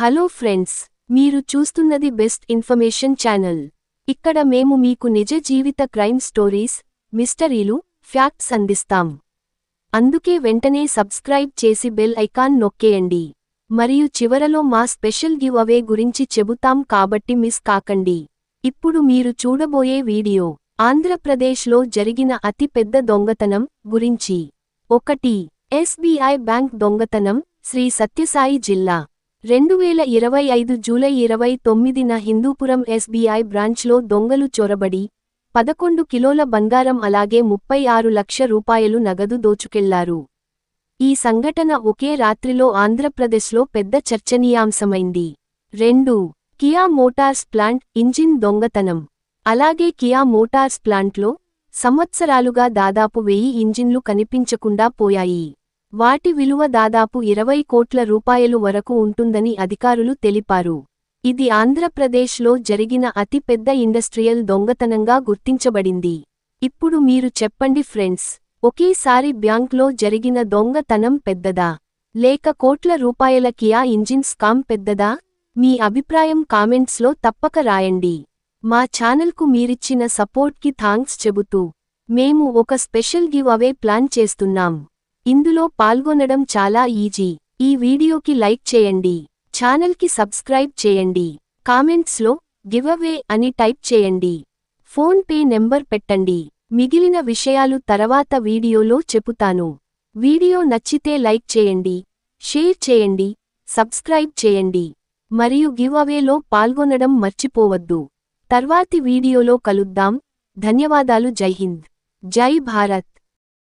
Hello friends మీరు చూస్తున్నది best information channel. ఇక్కడ మేము మీకు నిజ జీవిత క్రైమ్ స్టోరీస్ మిస్టరీలు ఫ్యాక్ట్స్ అందిస్తాం. అందుకే వెంటనే సబ్స్క్రైబ్ చేసి బెల్ ఐకాన్ నొక్కేయండి. మరియు చివరలో మా స్పెషల్ గివ్ అవే గురించి చెబుతాం కాబట్టి మిస్ కాకండి. ఇప్పుడు మీరు చూడబోయే వీడియో ఆంధ్రప్రదేశ్లో జరిగిన అతి పెద్ద దొంగతనం గురించి. ఒకటి ఎస్బీఐ బ్యాంక్ దొంగతనం శ్రీ సత్యసాయి జిల్లా. రెండు వేల ఇరవై ఐదు జూలై ఇరవై తొమ్మిదిన హిందూపురం ఎస్బీఐ బ్రాంచ్లో దొంగలు చొరబడి పదకొండు కిలోల బంగారం అలాగే ముప్పై ఆరు లక్ష రూపాయలు నగదు దోచుకెళ్ళారు. ఈ సంఘటన ఒకే రాత్రిలో ఆంధ్రప్రదేశ్లో పెద్ద చర్చనీయాంశమైంది. రెండు. కియా మోటార్స్ ప్లాంట్ ఇంజిన్ దొంగతనం. అలాగే కియా మోటార్స్ ప్లాంట్లో సంవత్సరాలుగా దాదాపు వెయ్యి ఇంజిన్లు కనిపించకుండా పోయాయి. వాటి విలువ దాదాపు ఇరవై కోట్ల రూపాయలు వరకు ఉంటుందని అధికారులు తెలిపారు. ఇది ఆంధ్రప్రదేశ్లో జరిగిన అతిపెద్ద ఇండస్ట్రియల్ దొంగతనంగా గుర్తించబడింది. ఇప్పుడు మీరు చెప్పండి ఫ్రెండ్స్ ఒకేసారి బ్యాంక్లో జరిగిన దొంగతనం పెద్దదా? లేక కోట్ల రూపాయల కియా ఇంజిన్ స్కామ్ పెద్దదా? మీ అభిప్రాయం కామెంట్స్లో తప్పక రాయండి. మా ఛానల్కు మీరిచ్చిన సపోర్ట్కి థాంక్స్ చెబుతూ మేము ఒక స్పెషల్ గివ్ అవే ప్లాన్ చేస్తున్నాం. ఇందులో పాల్గొనడం చాలా ఈజీ. ఈ వీడియోకి లైక్ చేయండి. ఛానల్కి సబ్స్క్రైబ్ చేయండి. కామెంట్స్లో గివ్అవే అని టైప్ చేయండి. ఫోన్ పే నెంబర్ పెట్టండి. మిగిలిన విషయాలు తర్వాత వీడియోలో చెపుతాను. వీడియో నచ్చితే లైక్ చేయండి. షేర్ చేయండి. సబ్స్క్రైబ్ చేయండి. మరియు గివ్అవేలో పాల్గొనడం మర్చిపోవద్దు. తర్వాతి వీడియోలో కలుద్దాం. ధన్యవాదాలు. జై హింద్. జై భారత్.